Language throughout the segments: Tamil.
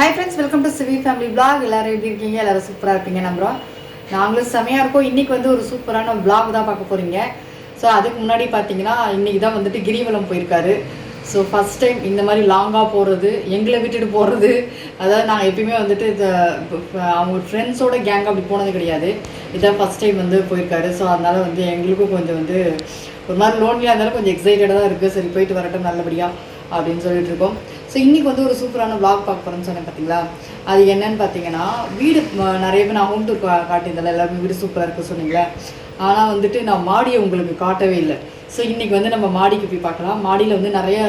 Hi friends welcome to CV family blog எல்லோரும் எப்படி இருக்கீங்க? எல்லோரும் சூப்பராக இருப்பீங்க நம்புகிறோம் நாங்களும் செமையாக இருக்கோம். இன்றைக்கி வந்து ஒரு சூப்பரான பிளாக் தான் பார்க்க போகிறீங்க ஸோ அதுக்கு முன்னாடி பார்த்தீங்கன்னா இன்றைக்கி தான் வந்துட்டு கிரிவலம் போயிருக்காரு. ஸோ ஃபஸ்ட் டைம் இந்த மாதிரி லாங்காக போகிறது எங்களை விட்டுட்டு போகிறது அதாவது நான் எப்பயுமே வந்துட்டு இந்த அவங்க ஃப்ரெண்ட்ஸோட கேங் அப்படி போனது கிடையாது. இதான் ஃபர்ஸ்ட் டைம் வந்து போயிருக்காரு. ஸோ அதனால் வந்து எங்களுக்கும் கொஞ்சம் வந்து ஒரு மாதிரி லோன்லியாக இருந்தாலும் கொஞ்சம் எக்ஸைட்டடாக தான் இருக்குது சரி போயிட்டு வரட்டும் நல்லபடியாக அப்படின்னு சொல்லிட்டு இருக்கோம். ஸோ இன்றைக்கி வந்து ஒரு சூப்பரான vlog பார்க்க போகிறேன்னு சொன்னேன் பார்த்தீங்களா அது என்னன்னு பார்த்தீங்கன்னா வீடு நிறைய பேர் நான் ஹோம் டூர் காட்டியிருந்தேன் எல்லாருமே வீடு சூப்பராக இருக்கு சொன்னீங்களே. ஆனால் வந்துட்டு நான் மாடியை உங்களுக்கு காட்டவே இல்லை. ஸோ இன்றைக்கி வந்து நம்ம மாடிக்கு போய் பார்க்கலாம். மாடியில் வந்து நிறைய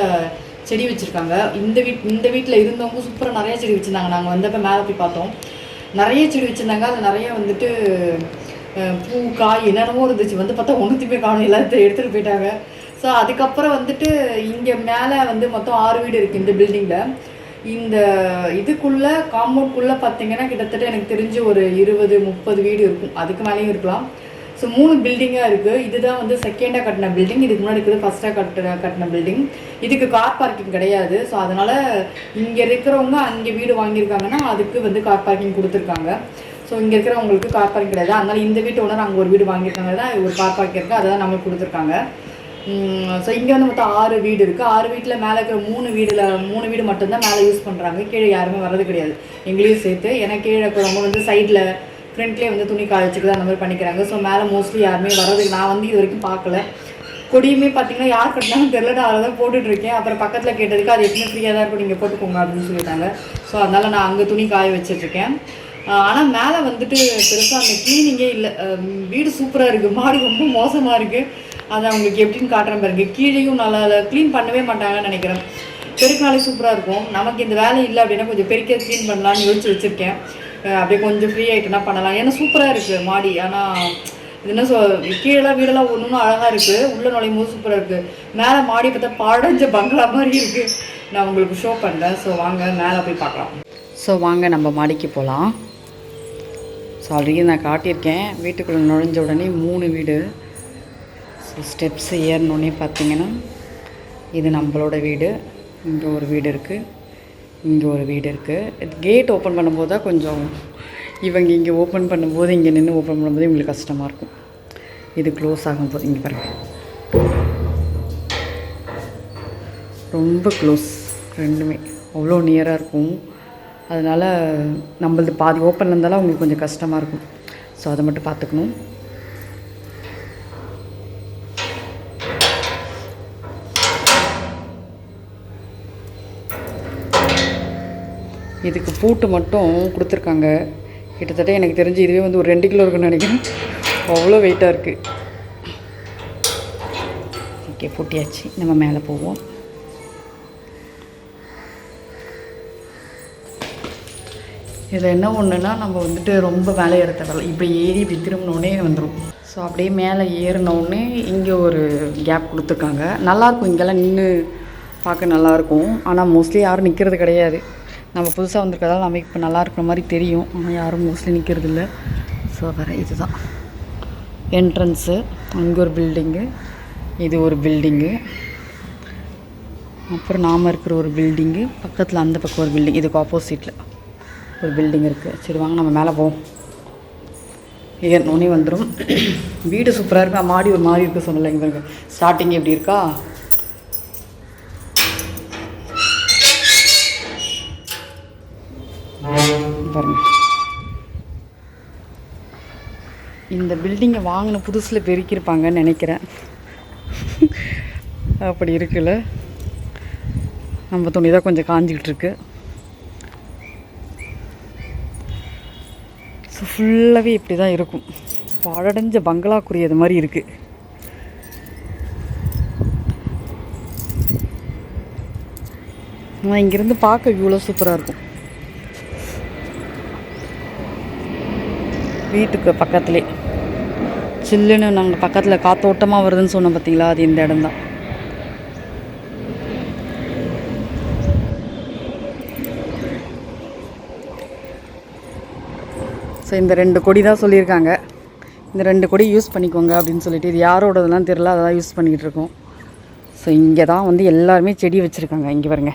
செடி வச்சுருக்காங்க. இந்த வீட் இந்த வீட்டில் இருந்தவங்க சூப்பராக நிறைய செடி வச்சுருந்தாங்க. நாங்கள் வந்தப்போ மேலே போய் பார்த்தோம். நிறைய செடி வச்சுருந்தாங்க. அது நிறைய வந்துட்டு பூ காய் என்னென்னமோ இருந்துச்சு. வந்து பார்த்தா ஒன்றுத்தையுமே காணும். எல்லாத்தையும் எடுத்துகிட்டு போயிட்டாங்க. ஸோ அதுக்கப்புறம் வந்துட்டு இங்கே மேலே வந்து மொத்தம் ஆறு வீடு இருக்குது இந்த பில்டிங்கில் இந்த இதுக்குள்ளே காம்பவுண்ட்குள்ளே பார்த்தீங்கன்னா கிட்டத்தட்ட எனக்கு தெரிஞ்சு ஒரு இருபது முப்பது வீடு இருக்கும். அதுக்கு மேலேயும் இருக்கலாம். ஸோ மூணு பில்டிங்காக இருக்குது இதுதான் வந்து செகண்டாக கட்டின பில்டிங் இதுக்கு முன்னாடி இருக்கிறது ஃபஸ்ட்டாக கட்டின கட்டின பில்டிங் இதுக்கு கார் பார்க்கிங் கிடையாது. ஸோ அதனால் இங்கே இருக்கிறவங்க அங்கே வீடு வாங்கியிருக்காங்கன்னா அதுக்கு வந்து கார் பார்க்கிங் கொடுத்துருக்காங்க. ஸோ இங்கே இருக்கிறவங்களுக்கு கார் பார்க்கிங் கிடையாது. அதனால் இந்த வீட்டு ஓனர் அங்கே ஒரு வீடு வாங்கியிருக்காங்க. தான் ஒரு கார் பார்க்கிங் இருக்குது அதை தான் நம்மளுக்கு கொடுத்துருக்காங்க. ஸோ இங்கே வந்து மொத்தம் ஆறு வீடு இருக்குது ஆறு வீட்டில் மேலே இருக்கிற மூணு வீடில் மூணு வீடு மட்டும்தான் மேலே யூஸ் பண்ணுறாங்க கீழே யாருமே வர்றது கிடையாது. எங்களையும் சேர்த்து. ஏன்னா கீழே இருக்கிறவங்க வந்து சைடில் ஃப்ரண்ட்லேயே வந்து துணி காய வச்சுக்கிட்டு அந்த மாதிரி பண்ணிக்கிறாங்க. ஸோ மேலே மோஸ்ட்லி யாருமே வர்றதுக்கு நான் வந்து இது வரைக்கும் பார்க்கல. கொடியுமே பார்த்தீங்கன்னா யார் கட்டினாலும் தெரில அதை தான் போட்டுட்ருக்கேன் அப்புறம் பக்கத்தில் கேட்டதுக்கு அது எப்பவுமே ஃப்ரீயாக தான் இருக்கும். நீங்கள் போட்டுக்கோங்க அப்படின்னு சொல்லிட்டாங்க. ஸோ அதனால் நான் அங்கே துணி காய வச்சிட்ருக்கேன் ஆனால் மேலே வந்துட்டு பெருசாக அந்த க்ளீனிங்கே இல்லை. வீடு சூப்பராக இருக்குது மாடி ரொம்ப மோசமாக இருக்குது அதை அவங்களுக்கு எப்படின்னு காட்டுறேன் பாருங்க கீழேயும் நல்லா க்ளீன் பண்ணவே மாட்டாங்கன்னு நினைக்கிறேன். பெருக்கினாலே சூப்பராக இருக்கும். நமக்கு இந்த வேலை இல்லை அப்படின்னா கொஞ்சம் பெருக்க க்ளீன் பண்ணலாம்னு யோசிச்சு வச்சுருக்கேன். அப்படியே கொஞ்சம் ஃப்ரீ ஆகிட்டுனா பண்ணலாம். ஏன்னா சூப்பராக இருக்குது மாடி. ஆனால் இது என்ன சொல் கீழே வீடெல்லாம் ஒன்று ஒன்றும் அழகாக இருக்குது உள்ளே நுழையும் போது சூப்பராக இருக்குது மேலே மாடி பார்த்தா பாடஞ்ச பங்களா மாதிரி இருக்குது நான் உங்களுக்கு ஷோ பண்ணுறேன் ஸோ வாங்க மேலே போய் பார்க்கலாம். ஸோ வாங்க நம்ம மாடிக்கு போகலாம் ஸோ ஆல்ரெடி நான் காட்டியிருக்கேன். வீட்டுக்குள்ளே நுழைஞ்ச உடனே மூணு வீடு. ஸோ ஸ்டெப்ஸ் ஏறணுன்னே பார்த்தீங்கன்னா இது நம்மளோட வீடு. இங்கே ஒரு வீடு இருக்குது இங்கே ஒரு வீடு இருக்குது கேட் ஓப்பன் பண்ணும்போது தான் கொஞ்சம் இவங்க இங்கே ஓப்பன் பண்ணும்போது இங்கே நின்று ஓப்பன் பண்ணும்போது இவங்களுக்கு கஷ்டமாக இருக்கும். இது க்ளோஸ் ஆகும்போது இங்கே பாருங்கள் ரொம்ப க்ளோஸ் ரெண்டுமே. அவ்வளோ நியராக இருக்கும். அதனால் நம்மளது பாதி ஓப்பன் இருந்தாலும் அவங்களுக்கு கொஞ்சம் கஷ்டமாக இருக்கும். ஸோ அதை மட்டும் பார்த்துக்கணும். இதுக்கு பூட்டு மட்டும் கொடுத்துருக்காங்க. கிட்டத்தட்ட எனக்கு தெரிஞ்சு இதுவே வந்து ஒரு ரெண்டு கிலோ இருக்குன்னு நினைக்கிறேன். அவ்வளோ வெயிட்டாக இருக்குது ஓகே பூட்டியாச்சு. நம்ம மேலே போவோம். இதில் என்ன ஒன்றுனா நம்ம வந்துட்டு ரொம்ப மேலே ஏற தேவையில்ல இப்போ ஏறி இப்படி திரும்பினோடனே வந்துடும் ஸோ அப்படியே மேலே ஏறினோடனே இங்கே ஒரு கேப் கொடுத்துருக்காங்க. நல்லாயிருக்கும் இங்கெல்லாம் நின்று பார்க்க நல்லாயிருக்கும். ஆனால் மோஸ்ட்லி யாரும் நிற்கிறது கிடையாது. நம்ம புதுசாக வந்திருக்கிறதால நமக்கு இப்போ நல்லா இருக்கிற மாதிரி தெரியும். ஆனால் யாரும் மோஸ்ட்லி நிற்கிறது இல்லை ஸோ வேறு இதுதான். என்ட்ரன்ஸு அங்கே ஒரு பில்டிங்கு இது ஒரு பில்டிங்கு அப்புறம் நாம் இருக்கிற ஒரு பில்டிங்கு பக்கத்தில் அந்த பக்கம் ஒரு பில்டிங் இதுக்கு ஆப்போசிட்டில் ஒரு பில்டிங் இருக்குது சரி வாங்க நம்ம மேலே போவோம். ஏறினோடனே வந்துடும் வீடு சூப்பராக இருக்குது மாடி ஒரு மாதிரி இருக்குது சொன்னல இங்கே ஸ்டார்டிங் எப்படி இருக்கா? பாருங்கள் இந்த பில்டிங்கை வாங்கின புதுசில் பெருக்கியிருப்பாங்கன்னு நினைக்கிறேன். அப்படி இருக்குல்ல? நம்ம துணி தான் கொஞ்சம் காஞ்சிக்கிட்டு இருக்கு. ஸோ ஃபுல்லாகவே இப்படி தான் இருக்கும் பாழடைஞ்ச பங்களாக்குரியது மாதிரி இருக்குது நான் இங்கேருந்து பார்க்க இவ்வளோ சூப்பராக இருக்கும். வீட்டுக்கு பக்கத்துலே. சில்லுன்னு நாங்கள் பக்கத்தில் காத்தோட்டமாக வருதுன்னு சொன்னோம் பார்த்தீங்களா அது இந்த இடம்தான் ஸோ இந்த ரெண்டு கொடி தான் சொல்லியிருக்காங்க. இந்த ரெண்டு கொடி யூஸ் பண்ணிக்கோங்க அப்படின்னு சொல்லிட்டு இது யாரோடதெல்லாம் தெரில அதை தான் யூஸ் பண்ணிக்கிட்டு இருக்கோம். ஸோ இங்கே தான் வந்து எல்லாருமே செடி வச்சுருக்காங்க. இங்கே பாருங்க.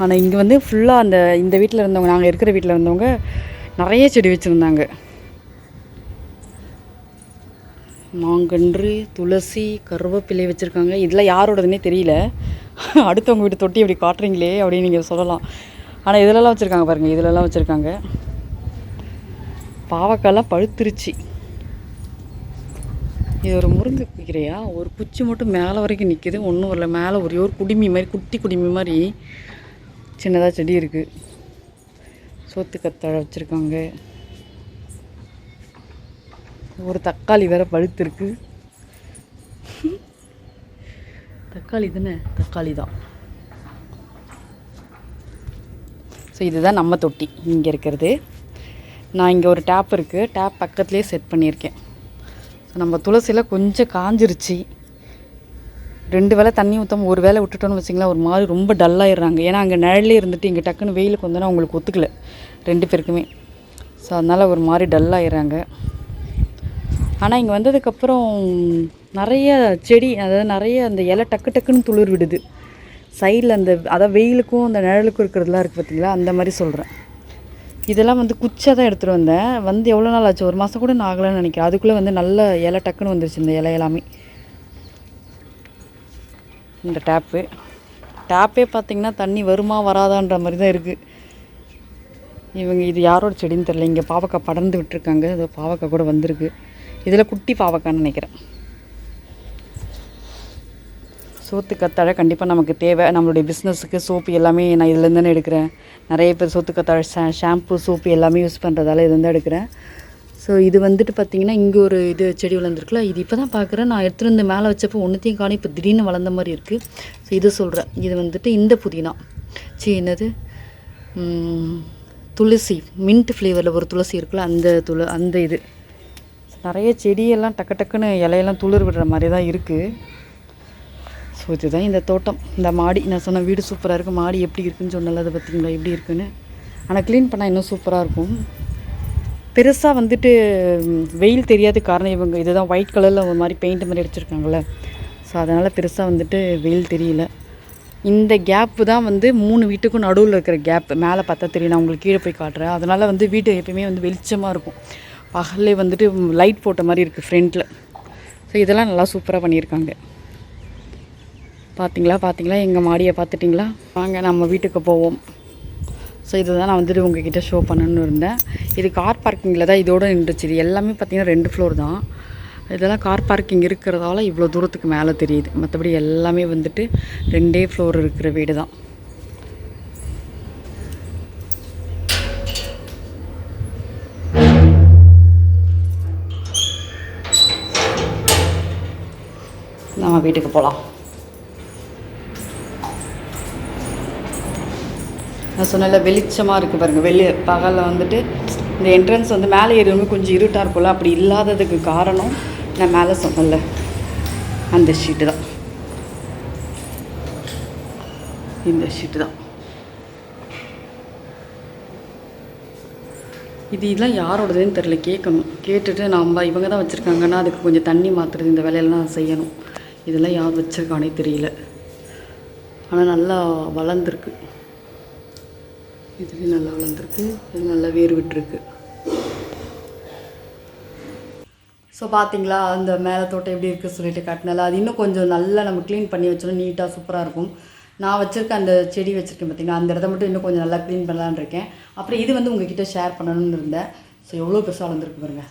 ஆனால் இங்கே வந்து ஃபுல்லாக அந்த இந்த வீட்டில் இருந்தவங்க நாங்கள் இருக்கிற வீட்டில் இருந்தவங்க நிறைய செடி வச்சுருந்தாங்க. மாங்கன்று துளசி கருவேப்பிலை வச்சுருக்காங்க. இதெல்லாம் யாரோடதுன்னே தெரியல. அடுத்தவங்க வீட்டு தொட்டி இப்படி காட்டுறீங்களே அப்படின்னு நீங்கள் சொல்லலாம். ஆனால் இதிலலாம் வச்சுருக்காங்க பாருங்கள் இதிலலாம் வச்சுருக்காங்க. பாவக்காய்லாம் பழுத்துருச்சு. இது ஒரு முருங்கை கீரையா? ஒரு குச்சி மட்டும் மேலே வரைக்கும் நிற்கிது ஒன்றும் வரல. மேலே ஒரே ஒரு குடிமி மாதிரி குட்டி குடிமி மாதிரி சின்னதாக செடி இருக்குது சோத்து கத்தாழை வச்சுருக்காங்க. ஒரு தக்காளி வேற பழுத்திருக்கு. தக்காளி தானே? தக்காளி தான். ஸோ இதுதான் நம்ம தொட்டி. இங்கே இருக்கிறது. நான் இங்கே ஒரு டேப் இருக்குது டேப் பக்கத்துலேயே செட் பண்ணியிருக்கேன். ஸோ நம்ம துளசியில் கொஞ்சம் காஞ்சிருச்சு. ரெண்டு வேளை தண்ணி ஊற்றாமல் ஒரு வேளை விட்டுட்டோன்னு வச்சிங்களா ஒரு மாதிரி ரொம்ப டல்லாயிடுறாங்க ஏன்னா அங்கே நிழலே இருந்துட்டு இங்கே டக்குன்னு வெயிலுக்கு வந்தோன்னா அவங்களுக்கு ஒத்துக்கல ரெண்டு பேருக்குமே. ஸோ அதனால் ஒரு மாதிரி டல்லாயிடுறாங்க ஆனால் இங்கே வந்ததுக்கப்புறம் நிறைய செடி அதாவது நிறைய அந்த இலை டக்கு டக்குன்னு துளிர் விடுது. சைடில் அந்த அதாவது வெயிலுக்கும் அந்த நிழலுக்கும் இருக்கிறதுலாம் இருக்குது பார்த்திங்களா அந்த மாதிரி சொல்கிறேன் இதெல்லாம் வந்து குச்சாக தான் எடுத்துகிட்டு வந்தேன். வந்து எவ்வளோ நாள் ஆச்சு? ஒரு மாதம் கூட நான் ஆகலைன்னு நினைக்கிறேன். அதுக்குள்ளே வந்து நல்ல இலை டக்குன்னு வந்துருச்சு இந்த இலை எல்லாமே. இந்த டேப்பு. டேப்பே பார்த்திங்கன்னா தண்ணி வருமா வராதான்ற மாதிரி தான் இருக்குது இவங்க இது யாரோட செடின்னு தெரில இங்கே பாவக்காய் படர்ந்து விட்டுருக்காங்க. அது பாவக்காய் கூட வந்திருக்கு. இதில் குட்டி பாவக்காய்ன்னு நினைக்கிறேன். சோத்து கத்தாழை கண்டிப்பாக நமக்கு தேவை. நம்மளுடைய பிஸ்னஸுக்கு சோப்பு எல்லாமே நான் இதுலேருந்து தானே எடுக்கிறேன். நிறைய பேர் சோத்து கத்தாழை ஷாம்பு சோப்பு எல்லாமே யூஸ் பண்ணுறதால இதுலேருந்து எடுக்கிறேன். ஸோ இது வந்துட்டு பார்த்தீங்கன்னா இங்கே ஒரு இது செடி வளர்ந்துருக்குல்ல இது இப்போ தான் பார்க்குறேன் நான் எடுத்துகிட்டு வந்து மேலே வச்சப்போ ஒன்றுத்தையும் காணும். இப்போ திடீர்னு வளர்ந்த மாதிரி இருக்குது ஸோ இதை சொல்கிறேன் இது வந்துட்டு இந்த புதினா. சி என்னது? துளசி. மின்ட் ஃப்ளேவரில் ஒரு துளசி இருக்குல்ல அந்த துள அந்த இது. நிறைய செடியெல்லாம் டக்கு டக்குன்னு இலையெல்லாம் துளிர் விடுற மாதிரி தான் இருக்குது ஸோ இதுதான் இந்த தோட்டம். இந்த மாடி நான் சொன்ன வீடு சூப்பராக இருக்குது மாடி எப்படி இருக்குன்னு சொன்னல அதை பார்த்தீங்களா எப்படி இருக்குன்னு. ஆனால் க்ளீன் பண்ணால் இன்னும் சூப்பராக இருக்கும். பெருசாக வந்துட்டு வெயில் தெரியாத காரணம் இவங்க இதுதான் ஒயிட் கலரில் ஒரு மாதிரி பெயிண்ட் மாதிரி அடிச்சிருக்காங்கள ஸோ அதனால் பெருசாக வந்துட்டு வெயில் தெரியல. இந்த கேப்பு தான் வந்து மூணு வீட்டுக்கும் நடுவில் இருக்கிற கேப் மேலே பார்த்தா தெரியும் நான் உங்களுக்கு கீழே போய் காட்டுறேன். அதனால் வந்து வீடு எப்பயுமே வந்து வெளிச்சமாக இருக்கும். பகல்லே வந்துட்டு லைட் போட்ட மாதிரி இருக்குது ஃப்ரண்ட்டில் ஸோ இதெல்லாம் நல்லா சூப்பராக பண்ணியிருக்காங்க. பார்த்தீங்களா பார்த்தீங்களா எங்கள் மாடியை பார்த்துட்டிங்களா? வாங்க நம்ம வீட்டுக்கு போவோம். ஸோ இதை தான் நான் வந்துட்டு உங்ககிட்ட ஷோ பண்ணணும்னு இருந்தேன். இது கார் பார்க்கிங்கில் தான் இதோடு நின்றுச்சு. இது எல்லாமே பார்த்தீங்கன்னா ரெண்டு ஃப்ளோர் தான். இதெல்லாம் கார் பார்க்கிங் இருக்கிறதால இவ்வளோ தூரத்துக்கு மேலே தெரியுது. மற்றபடி எல்லாமே வந்துட்டு ரெண்டே ஃப்ளோர் இருக்கிற வீடு தான். நம்ம வீட்டுக்கு போகலாம் நான் சொன்னல வெளிச்சமாக இருக்குது பாருங்கள் வெளியே பகலில் வந்துட்டு இந்த என்ட்ரன்ஸ் வந்து மேலே ஏறியுமே கொஞ்சம் இருட்டாக இருக்கும்ல அப்படி இல்லாததுக்கு காரணம் நான் மேலே சொன்னல அந்த ஷீட்டு தான். இந்த ஷீட்டு தான். இது இதெல்லாம் யாரோடதுன்னு தெரில கேட்கணும். கேட்டுட்டு நம்ம இவங்க தான் வச்சுருக்காங்கன்னா அதுக்கு கொஞ்சம் தண்ணி மாற்றுறது இந்த வேலையெல்லாம் செய்யணும். இதெல்லாம் யார் வச்சுருக்கானே தெரியல. ஆனால் நல்லா வளர்ந்துருக்கு. இதுலேயும் நல்லா வளர்ந்துருக்கு. இது நல்லா வேர் விட்டுருக்கு ஸோ பார்த்தீங்களா அந்த மேலே தோட்டம் எப்படி இருக்குது சொல்லிட்டு காட்டினால அது இன்னும் கொஞ்சம் நல்லா நம்ம க்ளீன் பண்ணி வச்சோம் நீட்டாக சூப்பராக இருக்கும். நான் வச்சுருக்க அந்த செடி வச்சுருக்கேன் பார்த்தீங்கன்னா அந்த இடத்த மட்டும் இன்னும் கொஞ்சம் நல்லா க்ளீன் பண்ணலான்னு இருக்கேன். அப்புறம் இது வந்து உங்ககிட்ட ஷேர் பண்ணணும்னு இருந்தேன். ஸோ எவ்வளோ பெருசாக வளர்ந்துருக்கு பாருங்கள்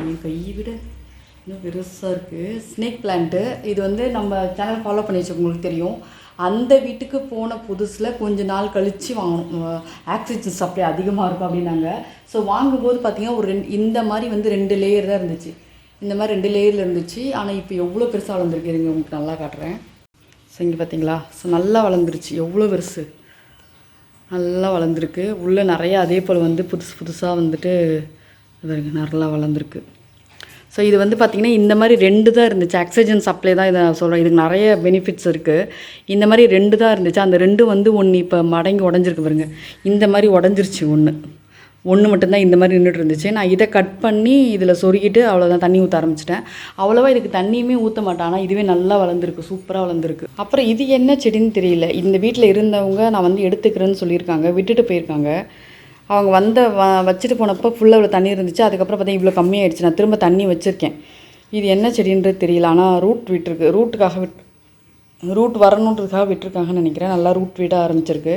என் கை விட. இன்னும் பெருசாக இருக்குது ஸ்னேக் பிளான்ட்டு இது வந்து நம்ம சேனல் ஃபாலோ பண்ணி வச்சுக்கவங்களுக்கு தெரியும். அந்த வீட்டுக்கு போன புதுசில் கொஞ்ச நாள் கழித்து வாங்கணும். ஆக்சிஜன் சப்ளை அதிகமாக இருக்கும் அப்படின்னாங்க. ஸோ வாங்கும்போது பார்த்தீங்கன்னா ஒரு ரெண்டு இந்த மாதிரி வந்து ரெண்டு லேயர் தான் இருந்துச்சு. இந்த மாதிரி ரெண்டு லேயரில் இருந்துச்சு. ஆனால் இப்போ எவ்வளோ பெருசாக வளர்ந்துருக்கு இருங்க உங்களுக்கு நல்லா காட்டுறேன். ஸோ இங்கே பார்த்தீங்களா ஸோ நல்லா வளர்ந்துருச்சு. எவ்வளோ பெருசு. நல்லா வளர்ந்துருக்கு. உள்ளே நிறையா அதே போல் வந்து புதுசு புதுசாக வந்துட்டு இது நல்லா வளர்ந்துருக்கு. ஸோ இது வந்து பார்த்திங்கன்னா இந்த மாதிரி ரெண்டு தான் இருந்துச்சு. ஆக்சிஜன் சப்ளை தான் இதை சொல்கிறேன் இதுக்கு நிறைய பெனிஃபிட்ஸ் இருக்குது இந்த மாதிரி ரெண்டு தான் இருந்துச்சு. அந்த ரெண்டு வந்து ஒன்று இப்போ மடங்கி உடஞ்சிருக்கு பாருங்க. இந்த மாதிரி உடஞ்சிருச்சு ஒன்று ஒன்று மட்டும்தான் இந்த மாதிரி நின்றுட்டு இருந்துச்சு. நான் இதை கட் பண்ணி இதில் சொருகிட்டு அவ்வளோதான் தண்ணி ஊற்ற ஆரம்பிச்சிட்டேன். அவ்வளோவா இதுக்கு தண்ணியுமே ஊற்ற மாட்டேன். ஆனால் இதுவே நல்லா வளர்ந்துருக்கு. சூப்பராக வளர்ந்துருக்கு. அப்புறம் இது என்ன செடின்னு தெரியல. இந்த வீட்டில் இருந்தவங்க நான் வந்து எடுத்துக்கிறேன்னு சொல்லியிருக்காங்க. விட்டுட்டு போயிருக்காங்க. அவங்க வந்த வ வச்சுட்டு போனப்போ ஃபுல்லாக இவ்வளோ தண்ணி இருந்துச்சு. அதுக்கப்புறம் பார்த்தா இவ்வளோ கம்மியாயிடுச்சு. நான் திரும்ப தண்ணி வச்சுருக்கேன். இது என்ன செடின்றது தெரியல. ஆனால் ரூட் விட்டுருக்கு. ரூட்டுக்காக விட் ரூட் வரணுன்றதுக்காக விட்டுருக்காங்கன்னு நினைக்கிறேன். நல்லா ரூட் விட ஆரம்பிச்சிருக்கு.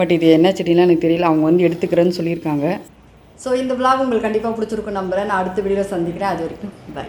பட் இது என்ன செடிலாம் எனக்கு தெரியல. அவங்க வந்து எடுத்துக்கிறேன்னு சொல்லியிருக்காங்க. ஸோ இந்த vlog உங்களுக்கு கண்டிப்பாக பிடிச்சிருக்கும் நம்புகிறேன் நான் அடுத்த வீடியோவில் சந்திக்கிறேன். அது வரைக்கும் பை